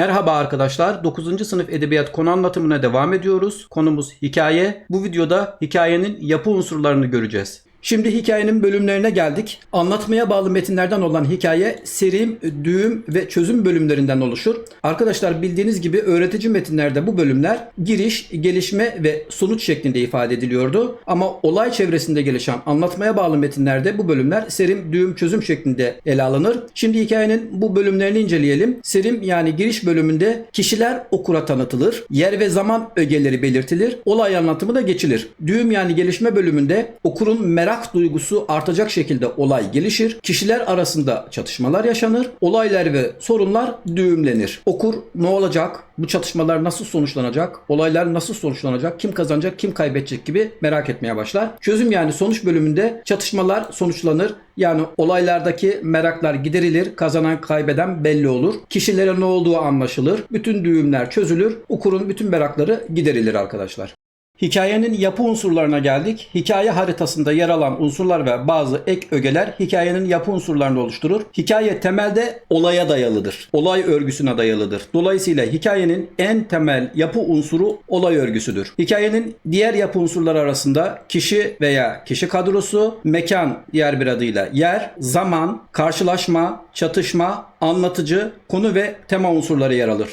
Merhaba arkadaşlar. 9. sınıf edebiyat konu anlatımına devam ediyoruz. Konumuz hikaye. Bu videoda hikayenin yapı unsurlarını göreceğiz. Şimdi hikayenin bölümlerine geldik. Anlatmaya bağlı metinlerden olan hikaye serim, düğüm ve çözüm bölümlerinden oluşur. Arkadaşlar bildiğiniz gibi öğretici metinlerde bu bölümler giriş, gelişme ve sonuç şeklinde ifade ediliyordu. Ama olay çevresinde gelişen anlatmaya bağlı metinlerde bu bölümler serim, düğüm, çözüm şeklinde ele alınır. Şimdi hikayenin bu bölümlerini inceleyelim. Serim yani giriş bölümünde kişiler okura tanıtılır. Yer ve zaman ögeleri belirtilir. Olay anlatımı da geçilir. Düğüm yani gelişme bölümünde okurun merak duygusu artacak şekilde olay gelişir. Kişiler arasında çatışmalar yaşanır. Olaylar ve sorunlar düğümlenir. Okur ne olacak? Bu çatışmalar nasıl sonuçlanacak? Olaylar nasıl sonuçlanacak? Kim kazanacak? Kim kaybedecek gibi merak etmeye başlar. Çözüm yani sonuç bölümünde çatışmalar sonuçlanır. Yani olaylardaki meraklar giderilir. Kazanan kaybeden belli olur. Kişilere ne olduğu anlaşılır. Bütün düğümler çözülür. Okurun bütün merakları giderilir arkadaşlar. Hikayenin yapı unsurlarına geldik. Hikaye haritasında yer alan unsurlar ve bazı ek ögeler hikayenin yapı unsurlarını oluşturur. Hikaye temelde olaya dayalıdır. Olay örgüsüne dayalıdır. Dolayısıyla hikayenin en temel yapı unsuru olay örgüsüdür. Hikayenin diğer yapı unsurları arasında kişi veya kişi kadrosu, mekan diğer bir adıyla yer, zaman, karşılaşma, çatışma, anlatıcı, konu ve tema unsurları yer alır.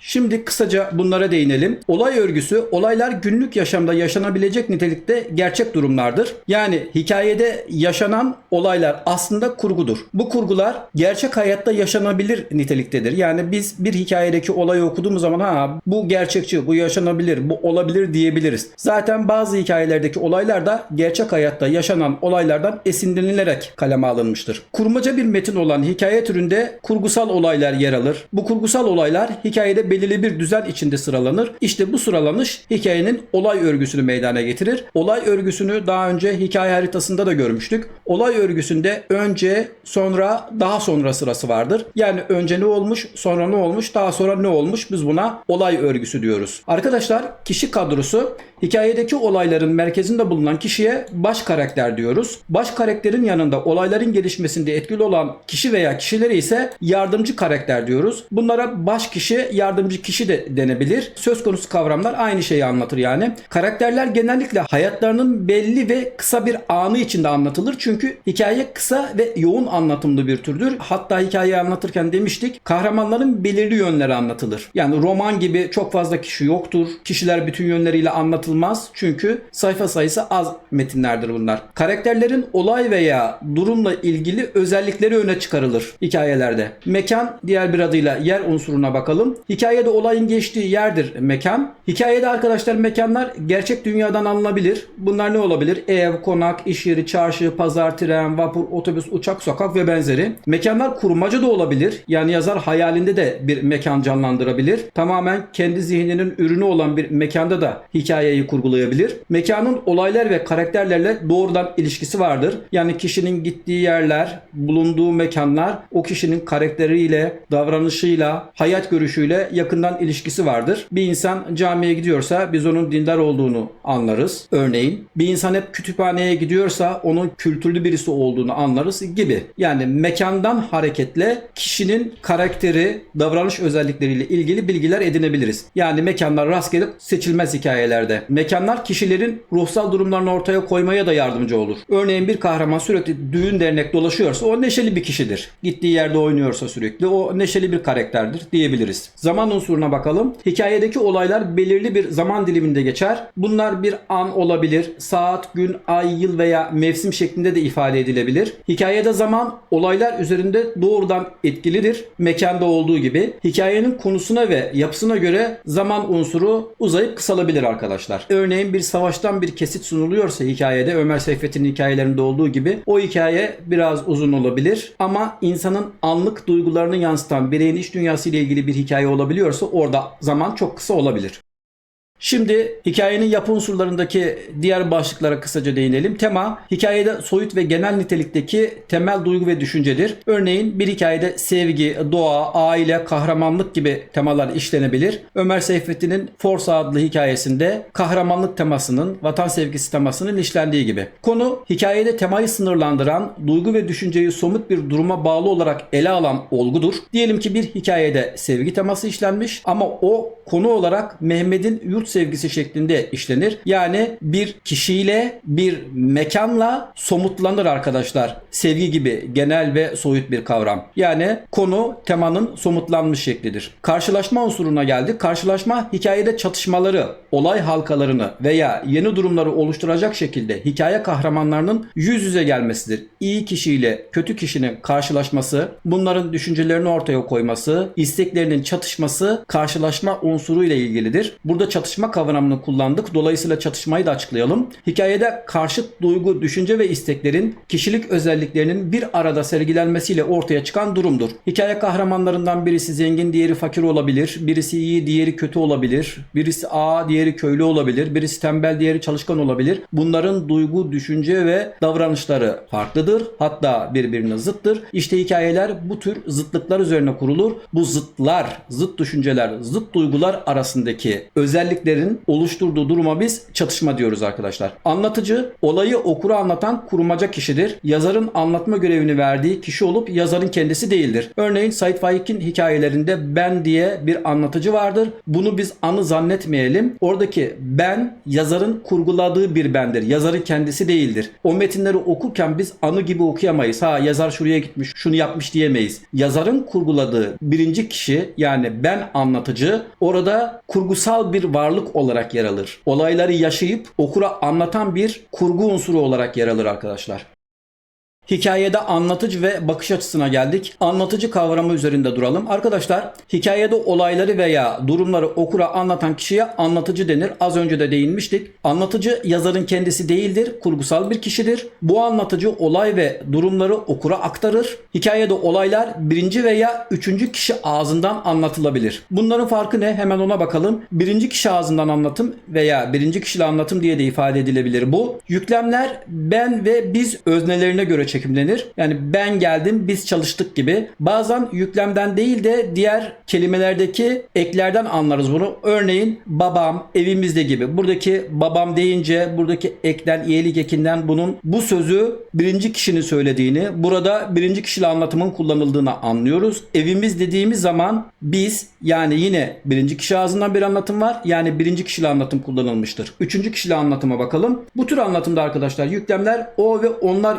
Şimdi kısaca bunlara değinelim. Olay örgüsü olaylar günlük yaşamda yaşanabilecek nitelikte gerçek durumlardır. Yani hikayede yaşanan olaylar aslında kurgudur. Bu kurgular gerçek hayatta yaşanabilir niteliktedir. Yani biz bir hikayedeki olayı okuduğumuz zaman ha bu gerçekçi, bu yaşanabilir, bu olabilir diyebiliriz. Zaten bazı hikayelerdeki olaylar da gerçek hayatta yaşanan olaylardan esinlenilerek kaleme alınmıştır. Kurmaca bir metin olan hikaye türünde kurgusal olaylar yer alır. Bu kurgusal olaylar hikayede belirli bir düzen içinde sıralanır. İşte bu sıralanış hikayenin olay örgüsünü meydana getirir. Olay örgüsünü daha önce hikaye haritasında da görmüştük. Olay örgüsünde önce, sonra, daha sonra sırası vardır. Yani önce ne olmuş, sonra ne olmuş, daha sonra ne olmuş biz buna olay örgüsü diyoruz. Arkadaşlar kişi kadrosu hikayedeki olayların merkezinde bulunan kişiye baş karakter diyoruz. Baş karakterin yanında olayların gelişmesinde etkili olan kişi veya kişileri ise yardımcı karakter diyoruz. Bunlara baş kişi, yardımcı kişi de denebilir. Söz konusu kavramlar aynı şeyi anlatır yani. Karakterler genellikle hayatlarının belli ve kısa bir anı içinde anlatılır. Çünkü hikaye kısa ve yoğun anlatımlı bir türdür. Hatta hikayeyi anlatırken demiştik kahramanların belirli yönleri anlatılır. Yani roman gibi çok fazla kişi yoktur. Kişiler bütün yönleriyle anlatılmaz. Çünkü sayfa sayısı az metinlerdir bunlar. Karakterlerin olay veya durumla ilgili özellikleri öne çıkarılır hikayelerde. Mekan diğer bir adıyla yer unsuruna bakalım. Hikayede olayın geçtiği yerdir mekan. Hikayede arkadaşlar mekanlar gerçek dünyadan alınabilir. Bunlar ne olabilir? Ev, konak, iş yeri, çarşı, pazar, tren, vapur, otobüs, uçak, sokak ve benzeri. Mekanlar kurmaca da olabilir. Yani yazar hayalinde de bir mekan canlandırabilir. Tamamen kendi zihninin ürünü olan bir mekanda da hikayeyi kurgulayabilir. Mekanın olaylar ve karakterlerle doğrudan ilişkisi vardır. Yani kişinin gittiği yerler, bulunduğu mekanlar o kişinin karakteriyle, davranışıyla, hayat görüşüyle yakından ilişkisi vardır. Bir insan camiye gidiyorsa biz onun dindar olduğunu anlarız. Örneğin bir insan hep kütüphaneye gidiyorsa onun kültürlü birisi olduğunu anlarız gibi. Yani mekandan hareketle kişinin karakteri, davranış özellikleriyle ilgili bilgiler edinebiliriz. Yani mekanlar rastgele seçilmez hikayelerde. Mekanlar kişilerin ruhsal durumlarını ortaya koymaya da yardımcı olur. Örneğin bir kahraman sürekli düğün dernek dolaşıyorsa o neşeli bir kişidir. Gittiği yerde oynuyorsa sürekli o neşeli bir karakterdir diyebiliriz. Zaman unsuruna bakalım. Hikayedeki olaylar belirli bir zaman diliminde geçer. Bunlar bir an olabilir. Saat, gün, ay, yıl veya mevsim şeklinde de ifade edilebilir. Hikayede zaman olaylar üzerinde doğrudan etkilidir. Mekanda olduğu gibi. Hikayenin konusuna ve yapısına göre zaman unsuru uzayıp kısalabilir arkadaşlar. Örneğin bir savaştan bir kesit sunuluyorsa hikayede Ömer Seyfettin'in hikayelerinde olduğu gibi o hikaye biraz uzun olabilir ama insanın anlık duygularını yansıtan bireyin iç dünyası ile ilgili bir hikaye olabiliyorsa orada zaman çok kısa olabilir. Şimdi hikayenin yapı unsurlarındaki diğer başlıklara kısaca değinelim. Tema, hikayede soyut ve genel nitelikteki temel duygu ve düşüncedir. Örneğin bir hikayede sevgi, doğa, aile, kahramanlık gibi temalar işlenebilir. Ömer Seyfettin'in Forsa adlı hikayesinde kahramanlık temasının, vatan sevgisi temasının işlendiği gibi. Konu, hikayede temayı sınırlandıran, duygu ve düşünceyi somut bir duruma bağlı olarak ele alan olgudur. Diyelim ki bir hikayede sevgi teması işlenmiş ama o konu olarak Mehmet'in yurt sevgisi şeklinde işlenir. Yani bir kişiyle bir mekanla somutlanır arkadaşlar. Sevgi gibi genel ve soyut bir kavram. Yani konu temanın somutlanmış şeklidir. Karşılaşma unsuruna geldik. Karşılaşma hikayede çatışmaları, olay halkalarını veya yeni durumları oluşturacak şekilde hikaye kahramanlarının yüz yüze gelmesidir. İyi kişiyle kötü kişinin karşılaşması, bunların düşüncelerini ortaya koyması, isteklerinin çatışması karşılaşma unsuru ile ilgilidir. Burada çatışma kavramını kullandık. Dolayısıyla çatışmayı da açıklayalım. Hikayede karşıt duygu, düşünce ve isteklerin kişilik özelliklerinin bir arada sergilenmesiyle ortaya çıkan durumdur. Hikaye kahramanlarından birisi zengin, diğeri fakir olabilir. Birisi iyi, diğeri kötü olabilir. Birisi ağa, diğeri köylü olabilir. Birisi tembel, diğeri çalışkan olabilir. Bunların duygu, düşünce ve davranışları farklıdır. Hatta birbirine zıttır. İşte hikayeler bu tür zıtlıklar üzerine kurulur. Bu zıtlar, zıt düşünceler, zıt duygular arasındaki özelliklerin oluşturduğu duruma biz çatışma diyoruz arkadaşlar. Anlatıcı olayı okura anlatan kurmaca kişidir. Yazarın anlatma görevini verdiği kişi olup yazarın kendisi değildir. Örneğin Said Faik'in hikayelerinde ben diye bir anlatıcı vardır. Bunu biz anı zannetmeyelim. Oradaki ben yazarın kurguladığı bir bendir. Yazarın kendisi değildir. O metinleri okurken biz anı gibi okuyamayız. Ha yazar şuraya gitmiş, şunu yapmış diyemeyiz. Yazarın kurguladığı birinci kişi yani ben anlatıcı orada kurgusal bir varlık olarak yer alır. Olayları yaşayıp okura anlatan bir kurgu unsuru olarak yer alır arkadaşlar. Hikayede anlatıcı ve bakış açısına geldik. Anlatıcı kavramı üzerinde duralım. Arkadaşlar hikayede olayları veya durumları okura anlatan kişiye anlatıcı denir. Az önce de değinmiştik. Anlatıcı yazarın kendisi değildir. Kurgusal bir kişidir. Bu anlatıcı olay ve durumları okura aktarır. Hikayede olaylar birinci veya üçüncü kişi ağzından anlatılabilir. Bunların farkı ne? Hemen ona bakalım. Birinci kişi ağzından anlatım veya birinci kişili anlatım diye de ifade edilebilir bu. Yüklemler ben ve biz öznelerine göre çekimlenir. Yani ben geldim, biz çalıştık gibi. Bazen yüklemden değil de diğer kelimelerdeki eklerden anlarız bunu. Örneğin babam, evimizde gibi. Buradaki babam deyince buradaki ekten, iyilik ekinden bunun bu sözü birinci kişinin söylediğini, burada birinci kişili anlatımın kullanıldığını anlıyoruz. Evimiz dediğimiz zaman biz yani yine birinci kişi ağzından bir anlatım var. Yani birinci kişili anlatım kullanılmıştır. Üçüncü kişili anlatıma bakalım. Bu tür anlatımda arkadaşlar yüklemler o ve onlar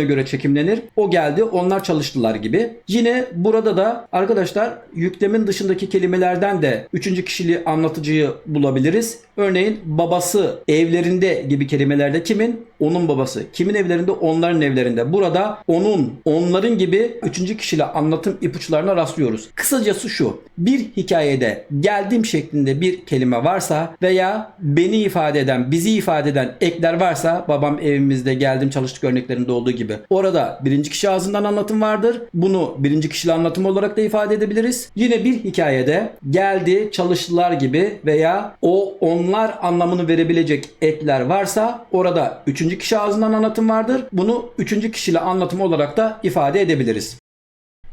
öznelerine göre çekimlenir. O geldi, onlar çalıştılar gibi. Yine burada da arkadaşlar yüklemin dışındaki kelimelerden de üçüncü kişili anlatıcıyı bulabiliriz. Örneğin babası evlerinde gibi kelimelerde kimin? Onun babası. Kimin evlerinde? Onların evlerinde. Burada onun, onların gibi üçüncü kişili anlatım ipuçlarına rastlıyoruz. Kısacası şu. Bir hikayede geldim şeklinde bir kelime varsa veya beni ifade eden, bizi ifade eden ekler varsa babam evimizde geldim çalıştık örneklerinde olduğu gibi. Orada birinci kişi ağzından anlatım vardır. Bunu birinci kişili anlatım olarak da ifade edebiliriz. Yine bir hikayede geldi, çalıştılar gibi veya o onlar anlamını verebilecek ekler varsa orada üçüncü kişi ağzından anlatım vardır. Bunu üçüncü kişili anlatım olarak da ifade edebiliriz.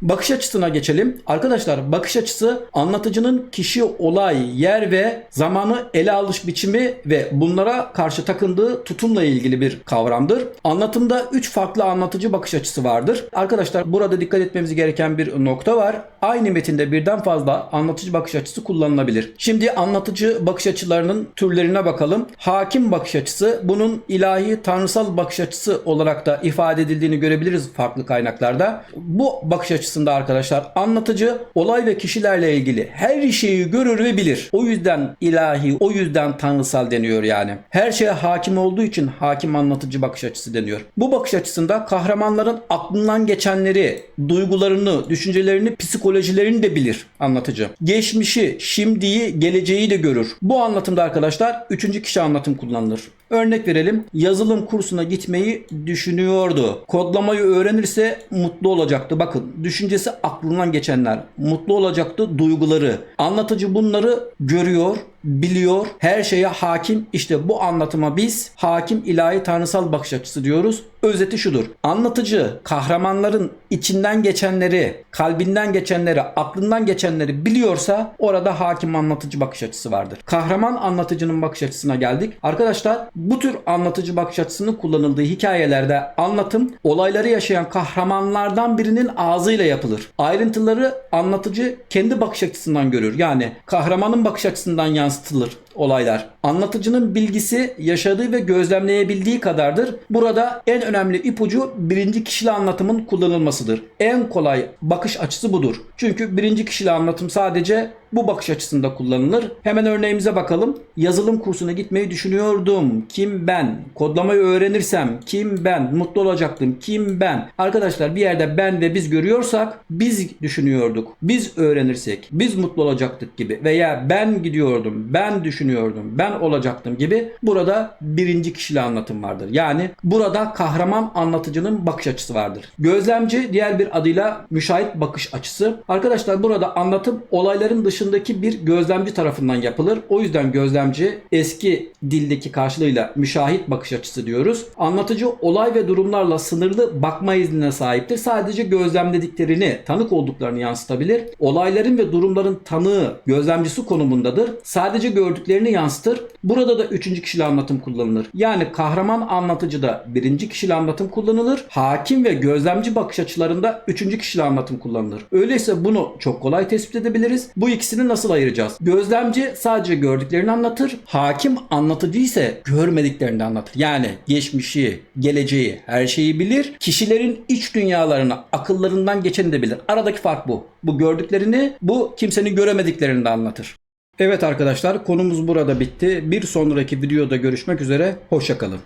Bakış açısına geçelim. Arkadaşlar bakış açısı anlatıcının kişi, olay, yer ve zamanı ele alış biçimi ve bunlara karşı takındığı tutumla ilgili bir kavramdır. Anlatımda 3 farklı anlatıcı bakış açısı vardır. Arkadaşlar burada dikkat etmemiz gereken bir nokta var. Aynı metinde birden fazla anlatıcı bakış açısı kullanılabilir. Şimdi anlatıcı bakış açılarının türlerine bakalım. Hakim bakış açısı bunun ilahi tanrısal bakış açısı olarak da ifade edildiğini görebiliriz farklı kaynaklarda. Bu bakış açısı açısında arkadaşlar anlatıcı olay ve kişilerle ilgili her şeyi görür ve bilir. O yüzden ilahi, o yüzden tanrısal deniyor yani. Her şeye hakim olduğu için hakim anlatıcı bakış açısı deniyor. Bu bakış açısında kahramanların aklından geçenleri, duygularını, düşüncelerini, psikolojilerini de bilir anlatıcı. Geçmişi, şimdiyi, geleceği de görür. Bu anlatımda arkadaşlar üçüncü kişi anlatım kullanılır. Örnek verelim. Yazılım kursuna gitmeyi düşünüyordu. Kodlamayı öğrenirse mutlu olacaktı. Bakın düşüncesi aklından geçenler. Mutlu olacaktı duyguları. Anlatıcı bunları görüyor, biliyor, her şeye hakim. İşte bu anlatıma biz hakim ilahi tanrısal bakış açısı diyoruz. Özeti şudur. Anlatıcı kahramanların içinden geçenleri, kalbinden geçenleri, aklından geçenleri biliyorsa orada hakim anlatıcı bakış açısı vardır. Kahraman anlatıcının bakış açısına geldik. Arkadaşlar bu tür anlatıcı bakış açısının kullanıldığı hikayelerde anlatım olayları yaşayan kahramanlardan birinin ağzıyla yapılır. Ayrıntıları anlatıcı kendi bakış açısından görür. Yani kahramanın bakış açısından yansıtılır yansıtılır olaylar. Anlatıcının bilgisi yaşadığı ve gözlemleyebildiği kadardır. Burada en önemli ipucu birinci kişili anlatımın kullanılmasıdır. En kolay bakış açısı budur. Çünkü birinci kişili anlatım sadece bu bakış açısında kullanılır. Hemen örneğimize bakalım. Yazılım kursuna gitmeyi düşünüyordum. Kim ben? Kodlamayı öğrenirsem kim ben? Mutlu olacaktım. Kim ben? Arkadaşlar bir yerde ben ve biz görüyorsak biz düşünüyorduk. Biz öğrenirsek biz mutlu olacaktık gibi veya ben gidiyordum. Ben düşünüyordum. Ben olacaktım gibi burada birinci kişili anlatım vardır. Yani burada kahraman anlatıcının bakış açısı vardır. Gözlemci diğer bir adıyla müşahit bakış açısı. Arkadaşlar burada anlatım olayların dışındaki bir gözlemci tarafından yapılır. O yüzden gözlemci eski dildeki karşılığıyla müşahit bakış açısı diyoruz. Anlatıcı olay ve durumlarla sınırlı bakma iznine sahiptir. Sadece gözlemlediklerini, tanık olduklarını yansıtabilir. Olayların ve durumların tanığı, gözlemcisi konumundadır. Sadece gördüklerini yansıtır. Burada da üçüncü kişili anlatım kullanılır. Yani kahraman anlatıcıda birinci kişili anlatım kullanılır. Hakim ve gözlemci bakış açılarında üçüncü kişili anlatım kullanılır. Öyleyse bunu çok kolay tespit edebiliriz. Bu ikisini nasıl ayıracağız? Gözlemci sadece gördüklerini anlatır. Hakim anlatıcı ise görmediklerini anlatır. Yani geçmişi, geleceği, her şeyi bilir. Kişilerin iç dünyalarını akıllarından geçeni de bilir. Aradaki fark bu. Bu gördüklerini, bu kimsenin göremediklerini de anlatır. Evet arkadaşlar konumuz burada bitti. Bir sonraki videoda görüşmek üzere. Hoşçakalın.